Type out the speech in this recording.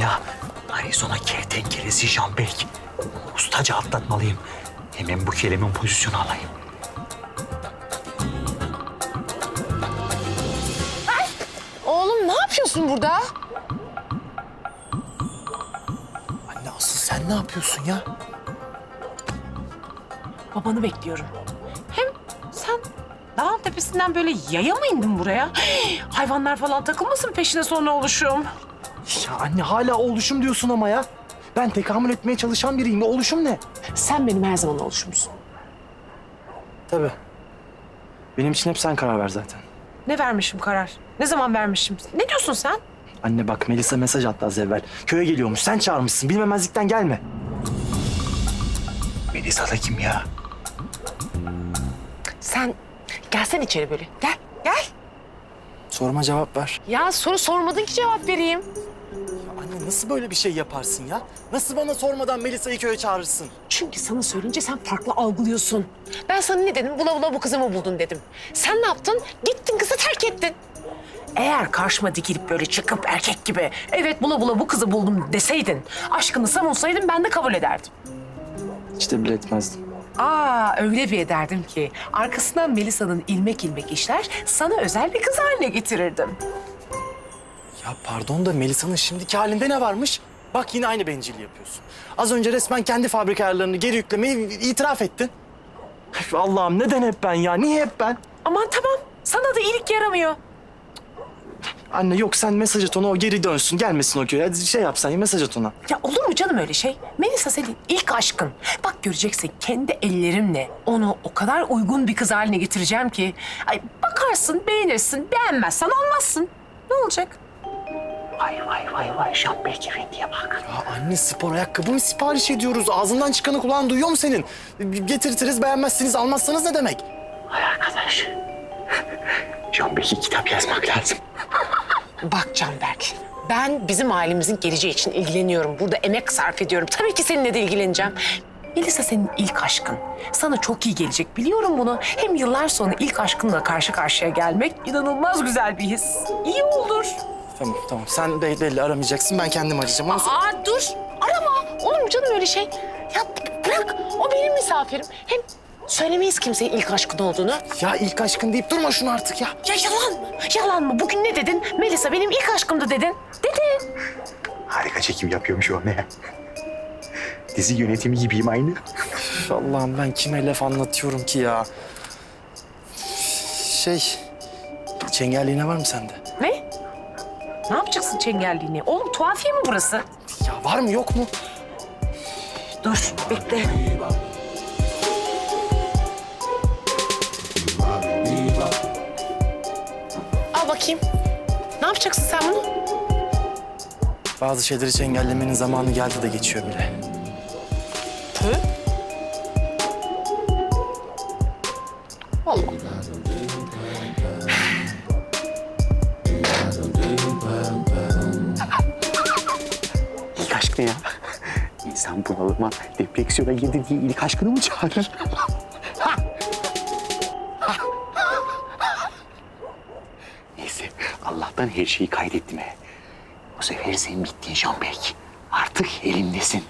ya. Arizona kertenkelesi Jean Beck. Ustaca atlatmalıyım. Hemen bu kelimin pozisyonu alayım. Oğlum ne yapıyorsun burada? Anne asıl sen ne yapıyorsun ya? Babanı bekliyorum. Hem sen dağın tepesinden böyle yaya mı indin buraya? Hayvanlar falan takılmasın peşine sonra oluşum. Ya anne hala oluşum diyorsun ama ya. Ben tekamül etmeye çalışan biriyim. Oluşum ne? Sen benim her zaman oluşumsun. Tabii. Benim için hep sen karar ver zaten. Ne vermişim karar? Ne zaman vermişim? Ne diyorsun sen? Anne bak Melisa mesaj attı az evvel. Köye geliyormuş. Sen çağırmışsın. Bilmemezlikten gelme. Melisa da kim ya? Sen gelsen içeri böyle. Gel, gel. Sorma cevap ver. Ya soru sormadın ki cevap vereyim. Anne nasıl böyle bir şey yaparsın ya? Nasıl bana sormadan Melisa'yı köye çağırırsın? Çünkü sana söyleyince sen farklı algılıyorsun. Ben sana ne dedim? Bula bula bu kızımı buldun dedim. Sen ne yaptın? Gittin kızı terk ettin. Eğer karşıma dikilip böyle çıkıp erkek gibi evet bula bula bu kızı buldum deseydin, aşkını savunsaydın ben de kabul ederdim. Hiç de bile etmezdim. Aa öyle bir ederdim ki arkasından Melisa'nın ilmek ilmek işler sana özel bir kız haline getirirdim. Ya pardon da Melisa'nın şimdiki halinde ne varmış? Bak yine aynı bencilliği yapıyorsun. Az önce resmen kendi fabrika ayarlarını geri yüklemeyi itiraf ettin. Allah'ım neden hep ben ya? Niye hep ben? Aman tamam sana da iyilik yaramıyor. Anne yok sen mesaj at ona o geri dönsün gelmesin o köye. Hadi şey yapsan ya mesaj at ona. Ya olur mu canım öyle şey? Melisa senin ilk aşkın. Bak göreceksin kendi ellerimle onu o kadar uygun bir kız haline getireceğim ki. Ay bakarsın, beğenirsin, beğenmezsen almazsın. Ne olacak? Vay vay vay vay Jean Beck efendiye bak. Ya anne spor ayakkabı mı sipariş ediyoruz? Ağzından çıkanı kulağın duyuyor mu senin? Getirtiriz beğenmezsiniz almazsanız ne demek? Vay arkadaş. Jean Beck'e kitap yazmak lazım. Bak Canberk, ben bizim ailemizin geleceği için ilgileniyorum. Burada emek sarf ediyorum. Tabii ki seninle de ilgileneceğim. Melisa senin ilk aşkın. Sana çok iyi gelecek biliyorum bunu. Hem yıllar sonra ilk aşkınla karşı karşıya gelmek inanılmaz güzel bir his. İyi olur. Tamam tamam sen de belli aramayacaksın ben kendim arayacağım. Onu... Aa dur. Arama. Olur mu canım öyle şey? Ya bırak. O benim misafirim. Hem söylemeyiz kimseye ilk aşkın olduğunu. Ya ilk aşkın deyip durma şunu artık ya. Ya yalan mı? Yalan mı? Bugün ne dedin? Melisa benim ilk aşkımdı dedin. Dedin. Harika çekim yapıyormuş o ne? Dizi yönetimi gibiyim aynı. Üf, Allah'ım ben kime laf anlatıyorum ki ya. Şey, çengelliğine var mı sende? Ne? Yapacaksın çengelliğini? Oğlum tuhafiye mi burası? Ya var mı yok mu? Dur bekle. Al bakayım. Ne yapacaksın sen bunu? Bazı şeyleri çengellemenin zamanı geldi de geçiyor bile. Hı? Allah. İnsan bunalıma, depreksiyona girdiği ilk aşkını mı çağırır? Neyse, Allah'tan her şeyi kaydettim he. Bu sefer sen bittin Jean Beck. Artık elimdesin.